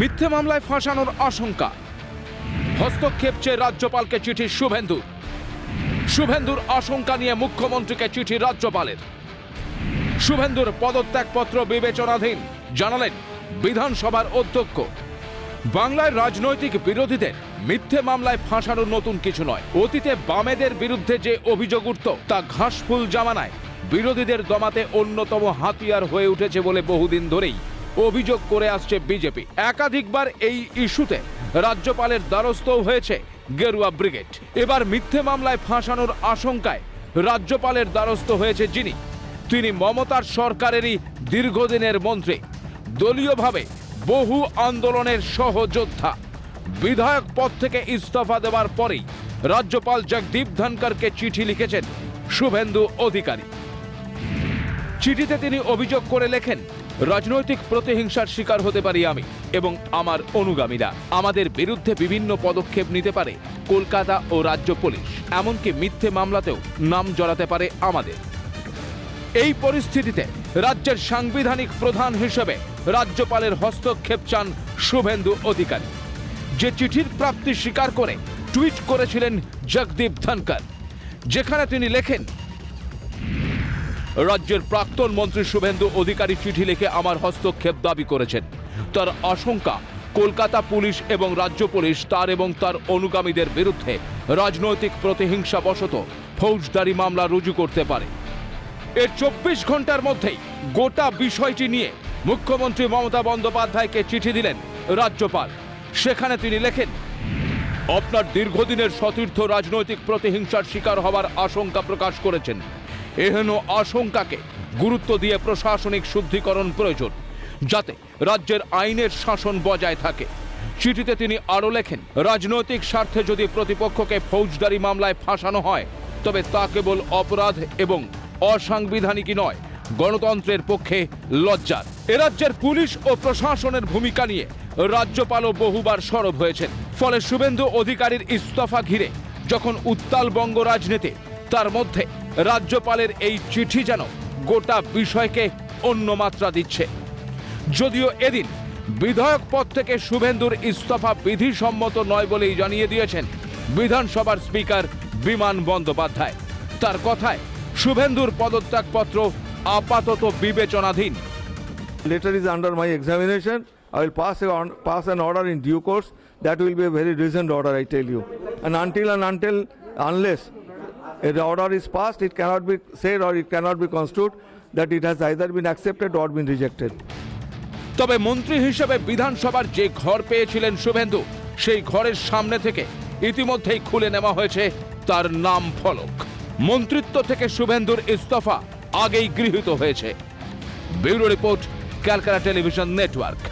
মিথ্যে মামলায় ফাঁসানোর আশঙ্কা। হস্তক্ষেপ চেয়ে রাজ্যপালকে চিঠি শুভেন্দু শুভেন্দুর আশঙ্কা নিয়ে মুখ্যমন্ত্রীকে চিঠি রাজ্যপালের। শুভেন্দুর পদত্যাগপত্র বিবেচনাধীন, জানালেন বিধানসভার অধ্যক্ষ। বাংলার রাজনৈতিক বিরোধীদের মিথ্যে মামলায় ফাঁসানোর নতুন কিছু নয়। অতীতে বামেদের বিরুদ্ধে যে অভিযোগ উঠত, তা ঘাসফুল জামানায় বিরোধীদের দমাতে অন্যতম হাতিয়ার হয়ে উঠেছে বলে বহুদিন ধরেই অভিযোগ করে আসছে বিজেপি। একাধিকবার এই ইস্যুতে রাজ্যপালের দ্বারস্থও হয়েছে গেরুয়া ব্রিগেড। এবার মিথ্যে মামলায় ফাঁসানোর আশঙ্কায় রাজ্যপালের দ্বারস্থ হয়েছে যিনি। তিনি মমতার সরকারেরই দীর্ঘদিনের মন্ত্রী। দলীয়ভাবে বহু আন্দোলনের সহযোদ্ধা। বিধায়ক পদ থেকে ইস্তফা দেওয়ার পরেই রাজ্যপাল জগদীপ ধনকরকে চিঠি লিখেছেন শুভেন্দু অধিকারী। চিঠিতে তিনি অভিযোগ করে লেখেন রাজনৈতিক প্রতিহিংসার শিকার হতে পারি আমি এবং আমার অনুগামীরা। আমাদের বিরুদ্ধে বিভিন্ন পদক্ষেপ নিতে পারে কলকাতা ও রাজ্য পুলিশ, এমনকি মিথ্যে মামলাতেও নাম জড়াতে পারে আমাদের। এই পরিস্থিতিতে রাজ্যের সাংবিধানিক প্রধান হিসেবে রাজ্যপালের হস্তক্ষেপ চান শুভেন্দু অধিকারী। যে চিঠির প্রাপ্তি স্বীকার করে টুইট করেছিলেন জগদীপ ধনকর যেখানে তিনি লেখেন রাজ্যের প্রাক্তন মন্ত্রী শুভেন্দু অধিকারী চিঠি লিখে আমার হস্তক্ষেপ দাবি করেছেন। তার আশঙ্কা, কলকাতা পুলিশ এবং রাজ্য পুলিশ তার এবং তার অনুগামীদের বিরুদ্ধে রাজনৈতিক প্রতিহিংসা বশত ফৌজদারি মামলা রুজু করতে পারে। এর চব্বিশ ঘণ্টার মধ্যেই গোটা বিষয়টি নিয়ে মুখ্যমন্ত্রী মমতা বন্দ্যোপাধ্যায়কে চিঠি দিলেন রাজ্যপাল। সেখানে তিনি লেখেন, আপনার দীর্ঘদিনের সতীর্থ রাজনৈতিক প্রতিহিংসার শিকার হওয়ার আশঙ্কা প্রকাশ করেছেন। এহেন আশঙ্কাকে গুরুত্ব দিয়ে প্রশাসনিক শুদ্ধিকরণ প্রয়োজন, যাতে রাজ্যের আইনের শাসন বজায় থাকে। চিঠিতে তিনি আরও লেখেন, রাজনৈতিক স্বার্থে যদি প্রতিপক্ষকে ফৌজদারি মামলায় ফাঁসানো হয়, তবে তা কেবল অপরাধ এবং অসাংবিধানিকই নয়, গণতন্ত্রের পক্ষে লজ্জার। এ রাজ্যের পুলিশ ও প্রশাসনের ভূমিকা নিয়ে রাজ্যপালও বহুবার সরব হয়েছেন। ফলে শুভেন্দু অধিকারীর ইস্তফা ঘিরে যখন উত্তাল বঙ্গ রাজনীতি, তার মধ্যে রাজ্যপালের এই চিঠি যেন গোটা বিষয়কে অন্য মাত্রা দিচ্ছে যদিও এদিন বিধায়ক পদ থেকে শুভেন্দুর ইস্তফা বিধিসম্মত নয় বলেই জানিয়ে দিয়েছেন বিধানসভার স্পিকার বিমান বন্দ্যোপাধ্যায় তার কথায় শুভেন্দুর পদত্যাগপত্র আপাতত বিবেচনাধীন Letter is under my examination. I will pass, a, pass an order in due course. That will be a very reasoned order, I tell you. And until and a order is passed, it cannot be said or it cannot be construed that it has either been accepted or been rejected. তবে মন্ত্রী হিসেবে বিধানসভার যে ঘর পেয়েছিলেন শুভেন্দু সেই ঘরের সামনে থেকে ইতিমধ্যেই খুলে নেওয়া হয়েছে তার নাম ফলক। মন্ত্রিত্ব থেকে শুভেন্দুর ইস্তফা আগেই গৃহীত হয়েছে। Bureau report Calcutta television network.